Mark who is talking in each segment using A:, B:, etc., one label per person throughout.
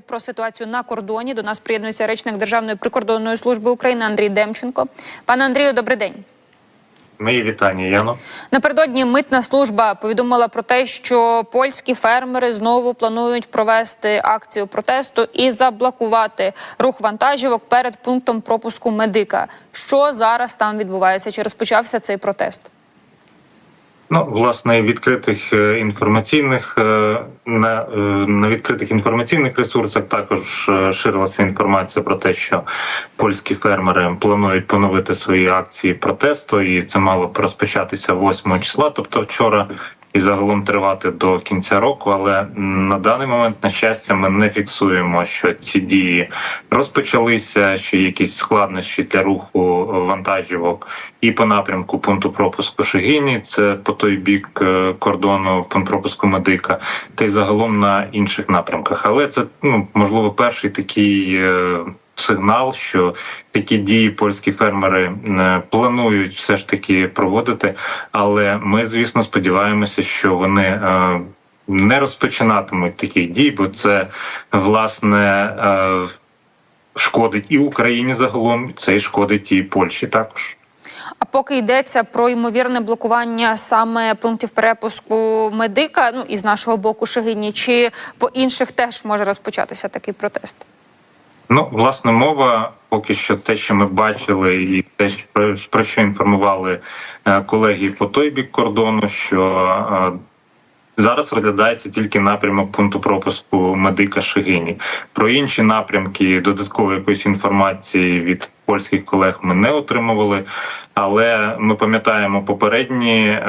A: Про ситуацію на кордоні до нас приєднується речник Державної прикордонної служби України Андрій Демченко. Пане Андрію, добрий день.
B: Мої вітання, Яно.
A: Напередодні митна служба повідомила про те, що польські фермери знову планують провести акцію протесту і заблокувати рух вантажівок перед пунктом пропуску медика. Що зараз там відбувається? Чи розпочався цей протест?
B: Ну, власне, відкритих е, інформаційних е, на, е, на відкритих інформаційних ресурсах також ширилася інформація про те, що польські фермери планують поновити свої акції протесту, і це мало розпочатися 8 числа, тобто вчора. І загалом тривати до кінця року, але на даний момент, на щастя, ми не фіксуємо, що ці дії розпочалися, що якісь складнощі для руху вантажівок і по напрямку пункту пропуску Шегині, це по той бік е, кордону пункт пропуску медика, та й загалом на інших напрямках. Але це ну можливо перший такий. Сигнал, що такі дії польські фермери е, планують все ж таки проводити, але ми, звісно, сподіваємося, що вони е, не розпочинатимуть таких дій, бо це власне е, шкодить і Україні загалом, це і шкодить і Польщі також.
A: А поки йдеться про ймовірне блокування саме пунктів перепуску медика, ну і з нашого боку Шегині, чи по інших теж може розпочатися такий протест?
B: Ну, власне, мова поки що те, що ми бачили, і те, про, що інформували е, колеги по той бік кордону, що е, зараз розглядається тільки напрямок пункту пропуску медика Шигині. Про інші напрямки додаткової якоїсь інформації від польських колег ми не отримували, але ми пам'ятаємо попередні.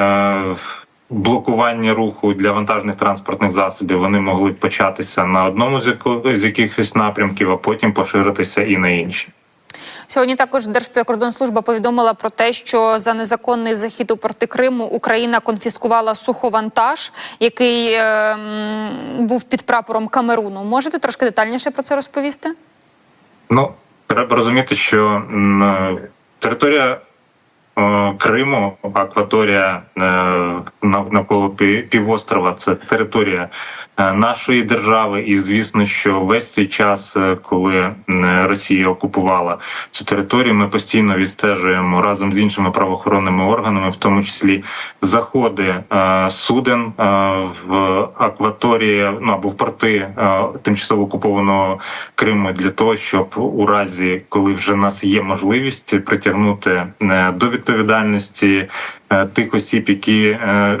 B: Блокування руху для вантажних транспортних засобів вони могли початися на одному з якихось напрямків, а потім поширитися і на інші.
A: Сьогодні також Держприкордонслужба повідомила про те, що за незаконний захід у порти Криму Україна конфіскувала суховантаж, який е, був під прапором Камеруну. Можете трошки детальніше про це розповісти?
B: Ну треба розуміти, що м, е, територія Криму, акваторія е, навколо пі- півострова, це територія е, нашої держави, і звісно, що весь цей час, е, коли Росія окупувала цю територію, ми постійно відстежуємо разом з іншими правоохоронними органами, в тому числі заходи е, суден е, в акваторії ну або в порти е, тимчасово окупованого Криму для того, щоб у разі, коли вже в нас є можливість притягнути е, до відповідальності е, тих осіб, які е,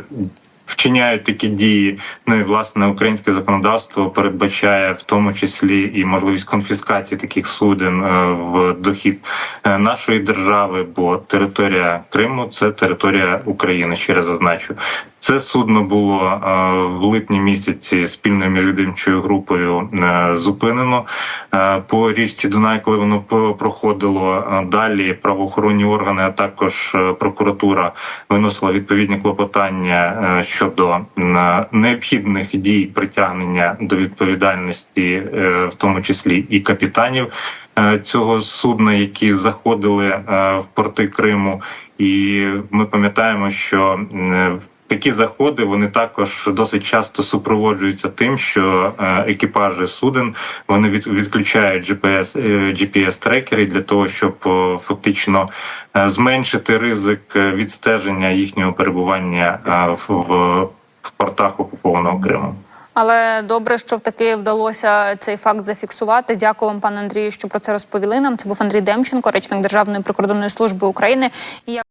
B: Вчиняють такі дії, ну і власне українське законодавство передбачає в тому числі і можливість конфіскації таких суден е, в дохід нашої держави, бо територія Криму це територія України. Ще раз зазначу. Це судно було е, в липні місяці спільною міжвідомчою групою е, зупинено е, по річці Дунай, коли воно проходило. Далі правоохоронні органи, а також прокуратура виносила відповідні клопотання щодо необхідних дій притягнення до відповідальності, в тому числі і капітанів цього судна, які заходили в порти Криму. І ми пам'ятаємо, що Такі заходи вони також досить часто супроводжуються тим, що е, екіпажі суден вони від, відключають GPS, е, GPS трекери для того, щоб фактично е, зменшити ризик відстеження їхнього перебування в, в, портах окупованого Криму.
A: Але добре, що таки вдалося цей факт зафіксувати. Дякую вам, пане Андрію, що про це розповіли нам. Це був Андрій Демченко, речник Державної прикордонної служби України. І